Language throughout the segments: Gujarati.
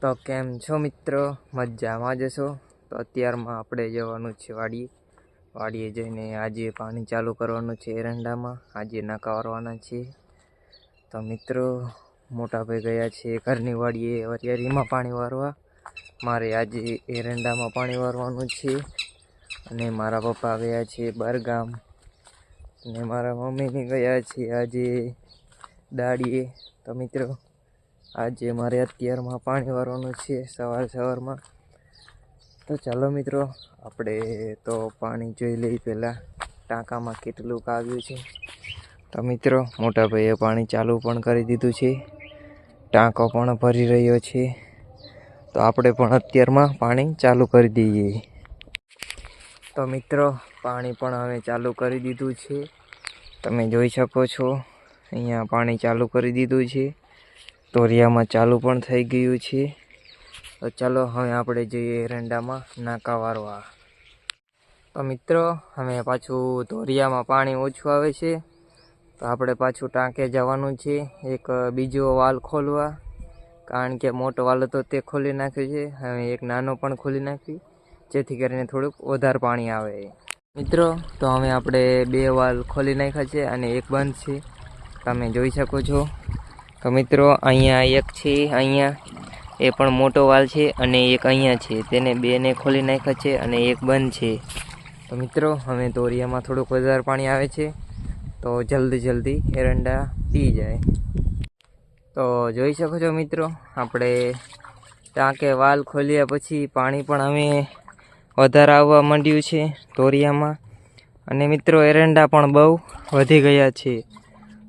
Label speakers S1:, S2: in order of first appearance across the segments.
S1: તો કેમ છો મિત્રો? મજામાં જશો તો અત્યારમાં આપણે જવાનું છે વાડીએ. વાડીએ જઈને આજે પાણી ચાલુ કરવાનું છે એરંડામાં. આજે નાકા વારવાના છે. તો મિત્રો મોટાભાઈ ગયા છે ઘરની વાડીએ વરિયાળીમાં પાણી વારવા. મારે આજે એરંડામાં પાણી વારવાનું છે. અને મારા પપ્પા ગયા છે બરગામ અને મારા મમ્મીને ગયા છે આજે દાડીએ. તો મિત્રો આજે મારે અત્યારમાં પાણી વારવાનું છે સવાર સવારમાં. તો ચાલો મિત્રો, આપણે તો પાણી જોઈ લઈએ પહેલાં ટાંકામાં કેટલું આવ્યું છે. તો મિત્રો, મોટા ભાઈએ પાણી ચાલુ પણ કરી દીધું છે. ટાંકો પણ ભરી રહ્યો છે. તો આપણે પણ અત્યારમાં પાણી ચાલુ કરી દઈએ. તો મિત્રો, પાણી પણ હવે ચાલુ કરી દીધું છે. તમે જોઈ શકો છો, અહીંયા પાણી ચાલુ કરી દીધું છે. તોરિયામાં ચાલુ પણ થઈ ગયું છે. તો ચાલો હવે આપણે જઈએ એરંડામાં નાકા વારવા તો મિત્રો, હવે પાછું તોરિયામાં પાણી ઓછું આવે છે. તો આપણે પાછું ટાંકે જવાનું છે. એક બીજો વાલ ખોલવા. કારણ કે મોટો વાલ હતો તે ખોલી નાખ્યો છે. હવે એક નાનો પણ ખોલી નાખ્યું. જેથી કરીને થોડુંક વધારે પાણી આવે. મિત્રો, તો હવે આપણે બે વાલ ખોલી નાખ્યા છે અને એક બંધ છે. તમે જોઈ શકો છો. તો મિત્રો, અહીંયા એક છે, અહીંયા એ પણ મોટો વાલ છે અને એક અહીંયા છે. તેને બેને ખોલી નાખ્યા છે અને એક બંધ છે. તો મિત્રો, હવે દોરિયામાં થોડુંક વધારે પાણી આવે છે. તો જલ્દી જલ્દી એરંડા પી જાય. તો જોઈ શકો છો મિત્રો, આપણે ટાંકે વાલ ખોલ્યા પછી પાણી પણ હવે વધારે આવવા માંડ્યું છે દોરિયામાં. અને મિત્રો, એરંડા પણ બહુ વધી ગયા છે.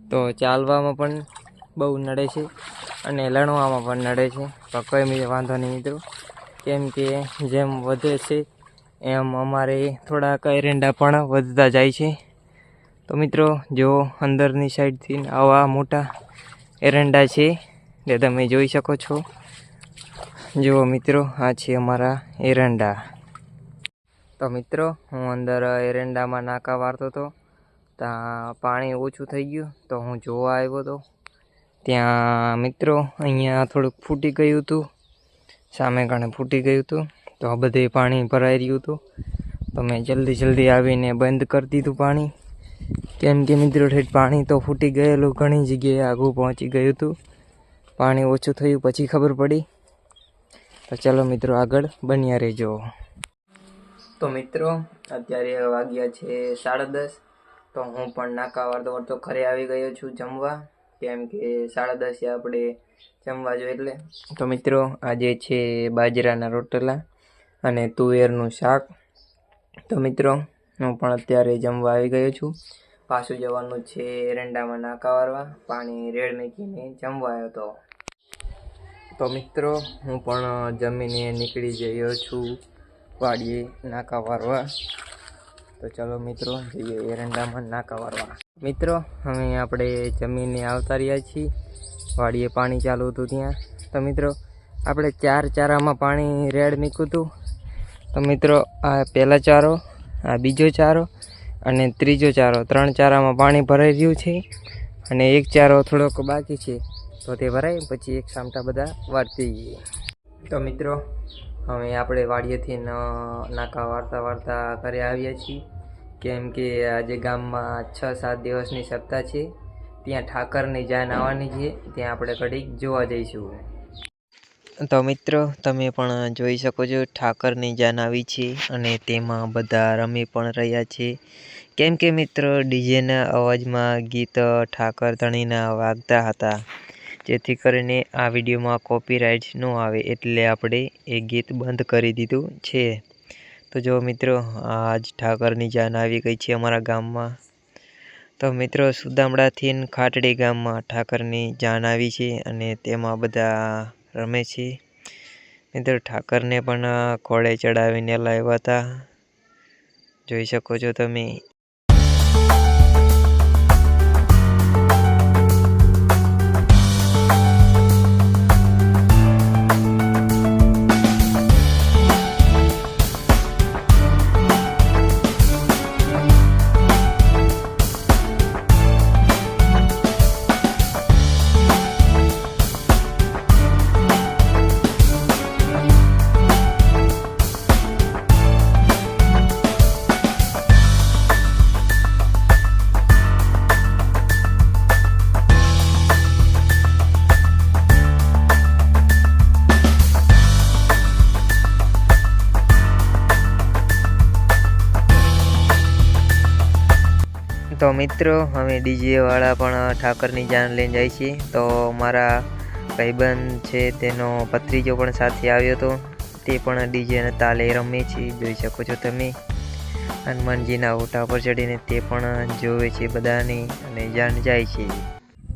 S1: તો ચાલવામાં પણ બહુ નડે છે અને લણવામાં પણ નડે છે. તો કોઈ બી વાંધો નહીં મિત્રો. કેમ કે જેમ વધે છે, એમ અમારે થોડાક એરંડા પણ વધતા જાય છે. તો મિત્રો, જો અંદરની સાઈડથી આવા મોટા એરંડા છે, જે તમે જોઈ શકો છો. જુઓ મિત્રો, આ છે અમારા એરંડા. તો મિત્રો, હું અંદર એરંડામાં નાકા વારતો હતો. ત્યાં પાણી ઓછું થઈ ગયું, તો હું જોવા આવ્યો હતો ત્યાં મિત્રો અહીંયા થોડુંક ફૂટી ગયું હતું. સામે કારણે ફૂટી ગયું હતું. તો આ બધે પાણી ભરાઈ રહ્યું હતું. તો મેં જલ્દી જલ્દી આવીને બંધ કરી દીધું પાણી. કેમ કે મિત્રો ઠેઠ પાણી તો ફૂટી ગયેલું ઘણી જગ્યાએ આગું પહોંચી ગયું હતું. પાણી ઓછું થયું પછી ખબર પડી. તો ચાલો મિત્રો આગળ બન્યા રહેજો. તો મિત્રો, અત્યારે વાગ્યા છે સાડા દસ. તો હું પણ નાકા વાળતો વાળતો ઘરે આવી ગયો છું જમવા. કેમ કે સાડા દસે આપણે જમવા જોઈએ. એટલે તો મિત્રો, આજે છે બાજરાના રોટલા અને તુવેરનું શાક. તો મિત્રો, હું પણ અત્યારે જમવા આવી ગયો છું. પાછું જવાનું છે એરંડામાં નાકા વારવા. પાણી રેડ મૂકીને જમવા આવ્યો હતો તો મિત્રો, હું પણ જમીને નીકળી ગયો છું વાડીએ નાકા વારવા. તો ચાલો મિત્રો, જઈએ એરંડામાં નાકા વારવા. મિત્રો હવે આપણે જમીને આવતા રહ્યા છીએ. વાડીએ પાણી ચાલુ હતું ત્યાં. તો મિત્રો, આપણે ચાર ચારામાં પાણી રેડ મૂક્યું હતું. તો મિત્રો, આ પહેલા ચારો, આ બીજો ચારો અને ત્રીજો ચારો. ત્રણ ચારામાં પાણી ભરાઈ રહ્યું છે અને એક ચારો થોડોક બાકી છે. તો તે ભરાય, પછી એક સામટા બધા વાળતી જઈએ. તો મિત્રો હવે આપણે વાડીએથી નાકા વાર્તા વાર્તા ઘરે આવ્યા છીએ. કેમ કે આજે ગામમાં છ, સાત દિવસની સપ્તાહ છે. ત્યાં ઠાકરની જાન આવવાની છે. ત્યાં આપણે ઘડીક જોવા જઈશું. તો મિત્રો, તમે પણ જોઈ શકો છો, ઠાકરની જાન આવી છે અને તેમાં બધા રમી પણ રહ્યા છે. કેમ કે મિત્રો, ડીજેના અવાજમાં ગીત ઠાકર ધણીના વાગતા હતા. જેથી કરીને આ વિડીયોમાં કોપીરાઇટ્સ ન આવે એટલે આપણે એ ગીત બંધ કરી દીધું છે. તો જો મિત્રો, આજ ઠાકરની જાન આવી ગઈ છે અમારા ગામમાં. તો મિત્રો, સુદામડાથી ખાટડી ગામમાં ઠાકરની જાન આવી છે અને તેમાં બધા રમે છે. મિત્રો, ઠાકરને પણ ઘોડે ચડાવીને લાવ્યા હતા. જોઈ શકો છો તમે. મિત્રો, અમે ડીજેવાળા પણ ઠાકરની જાન લઈને જાય છીએ. તો મારા ભાઈબંધ છે, તેનો ભત્રીજો પણ સાથે આવ્યો હતો. તે પણ ડીજેના તાલે રમે છે, જોઈ શકો છો તમે. હનુમાનજીના ઓટા પર ચડીને તે પણ જોવે છે બધાની અને જાન જાય છે.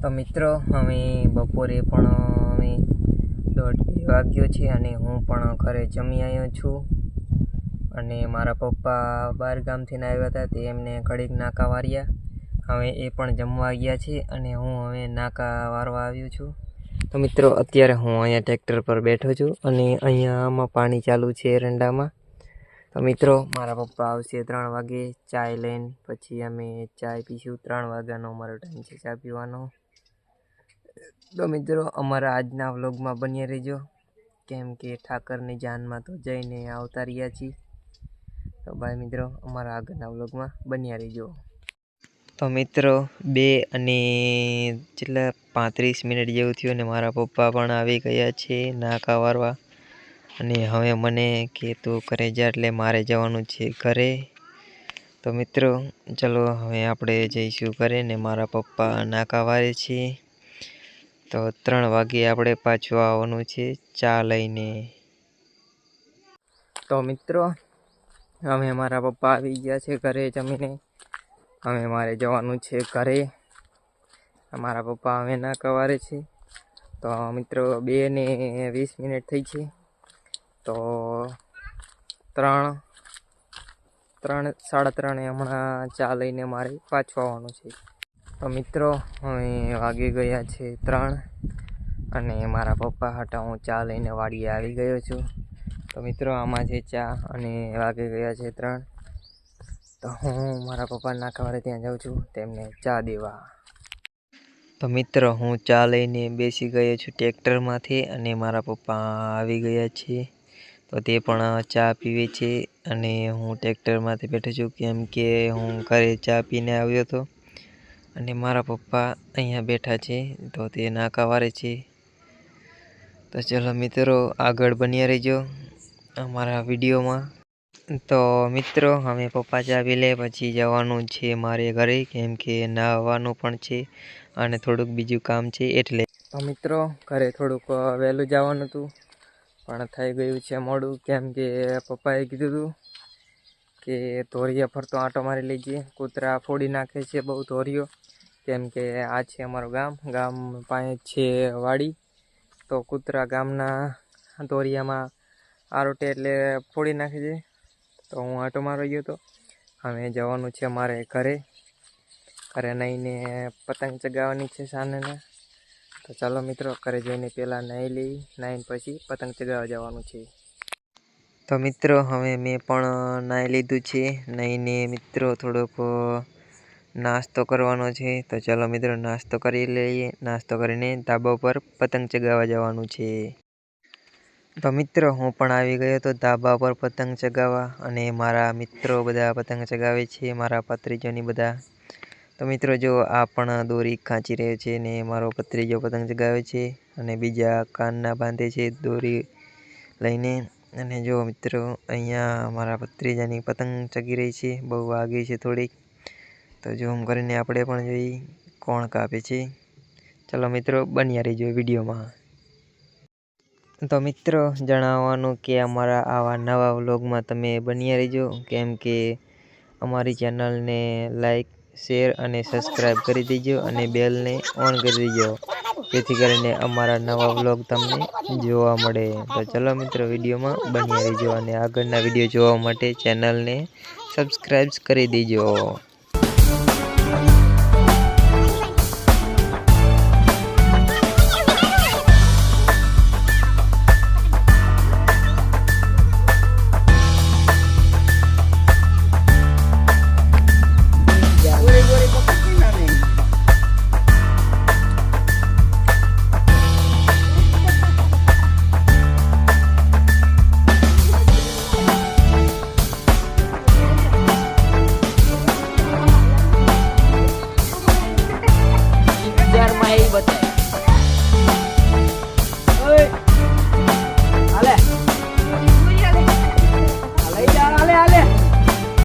S1: તો મિત્રો, અમે બપોરે પણ અમે દોઢ બે વાગ્યો છે અને હું પણ ઘરે જમી આવ્યો છું. અને મારા પપ્પા બહાર ગામથી આવ્યા હતા, તે એમને ઘડીક નાકા વાર્યા. હવે એ પણ જમવા ગયા છે અને હું હવે નાકા વારવા આવ્યો છું. તો મિત્રો, અત્યારે હું અહીંયા ટ્રેક્ટર પર બેઠો છું અને અહીંયા આમાં પાણી ચાલુ છે એરંડામાં. તો મિત્રો, મારા પપ્પા આવશે ત્રણ વાગે, ચાય લઈને પછી અમે ચાય પીશું. ત્રણ વાગ્યાનો અમારો ટાઈમ છે ચા પીવાનો. તો મિત્રો, અમારા આજના વ્લોગમાં બન્યા રહેજો. કેમ કે ઠાકરની જાનમાં તો જઈને આવતા રહ્યા છીએ. તો ભાઈ મિત્રો, અમારા આગળના વ્લોગમાં બન્યા રહેજો. તો મિત્રો, બે અને જેટલા પાંત્રીસ મિનિટ જેવું થયું અને મારા પપ્પા પણ આવી ગયા છે નાકા વારવા. અને હવે મને કે તું ઘરે જા એટલે મારે જવાનું છે ઘરે. તો મિત્રો, ચલો હવે આપણે જઈશું ઘરે ને મારા પપ્પા નાકા વારે છે. તો ત્રણ વાગે આપણે પાછું આવવાનું છે ચા લઈને. તો મિત્રો અમે મારા પપ્પા આવી ગયા છે ઘરે જમીને. હવે મારે જવાનું છે ઘરે. મારા પપ્પા અમે ના કવારે છે. તો મિત્રો બે ને વીસ મિનિટ થઈ છે. તો ત્રણ ત્રણ, સાડા ત્રણે હમણાં ચા લઈને મારે પાછું આવવાનું છે. તો મિત્રો હવે વાગી ગયા છે ત્રણ અને મારા પપ્પા હતા હું ચા લઈને વાડીએ આવી ગયો છું. તો મિત્રો, આમાં છે ચા અને વાગી ગયા છે ત્રણ. તો હું મારા પપ્પા નાકાવારે ત્યાં જાઉં છું, તેમને ચા દેવા. તો મિત્ર, હું ચા લઈને બેસી ગયો છું ટ્રેક્ટરમાંથી અને મારા પપ્પા આવી ગયા છે. તો તે પણ ચા પીવે છે અને હું ટ્રેક્ટરમાંથી બેઠો છું, કેમ કે હું ઘરે ચા પીને આવ્યો હતો અને મારા પપ્પા અહીંયા બેઠા છે, તો તે નાકા વારે છે. તો ચલો મિત્રો, આગળ બન્યા રહેજો અમારા વિડીયોમાં. તો મિત્રો, અમે પપ્પા ચા પી પછી જવાનું છે મારે ઘરે, કેમ કે નાહવાનું પણ છે અને થોડુંક બીજું કામ છે એટલે. તો મિત્રો, ઘરે થોડુંક વહેલું જવાનું હતું. પણ થઈ ગયું છે મોડું, કેમ કે પપ્પાએ કીધું હતું કે ધોરિયા ફરતો આંટો મારી લેજે. કૂતરા ફોડી નાખે છે બહુ ધોરિયો કેમ કે આ છે અમારું ગામ. ગામ પાસે છે વાડી. તો કૂતરા ગામના ધોરિયામાં આરોટે એટલે ફોડી નાખે છે. તો હું આટો મારો ગયો હતો હવે જવાનું છે મારે ઘરે. ઘરે નાહીને પતંગ ચગાવવાની છે સાંજના તો ચાલો મિત્રો, ઘરે જઈને પહેલાં નહીં લઈ નાહીને પછી પતંગ ચગાવવા જવાનું છે. તો મિત્રો, હવે મેં પણ નાહી લીધું છે. નાહીને મિત્રો, થોડોક નાસ્તો કરવાનો છે. તો ચાલો મિત્રો, નાસ્તો કરી લઈએ. નાસ્તો કરીને ધાબા પર પતંગ ચગાવવા જવાનું છે. તો મિત્રો, હું પણ આવી ગયો હતો ધાબા પર પતંગ ચગાવવા અને મારા મિત્રો બધા પતંગ ચગાવે છે, મારા પત્રીજોની બધા. તો મિત્રો, જો આ પણ દોરી ખાંચી રહ્યો છે ને મારો પત્રીજો પતંગ ચગાવે છે અને બીજા કાનના બાંધે છે દોરી લઈને. અને જો મિત્રો, અહીંયા મારા ભત્રીજાની પતંગ ચગી રહી છે, બહુ વાગી છે થોડીક. તો ઝૂમ કરીને આપણે પણ જોઈ કોણ કાપે છે. ચલો મિત્રો, બન્યા રહીજો વિડીયોમાં. તો મિત્રો, જણાવવાનું કે અમારા આવા નવા વ્લોગમાં તમે બન્યા રહેજો. કેમ કે અમારી ચેનલને લાઈક, શેર અને સબસ્ક્રાઈબ કરી દેજો અને બેલને ઓન કરી દેજો. જેથી કરીને અમારા નવા વ્લોગ તમને જોવા મળે. તો ચલો મિત્રો, વિડીયોમાં બન્યા રહેજો અને આગળના વીડિયો જોવા માટે ચેનલને સબસ્ક્રાઈબ કરી દેજો.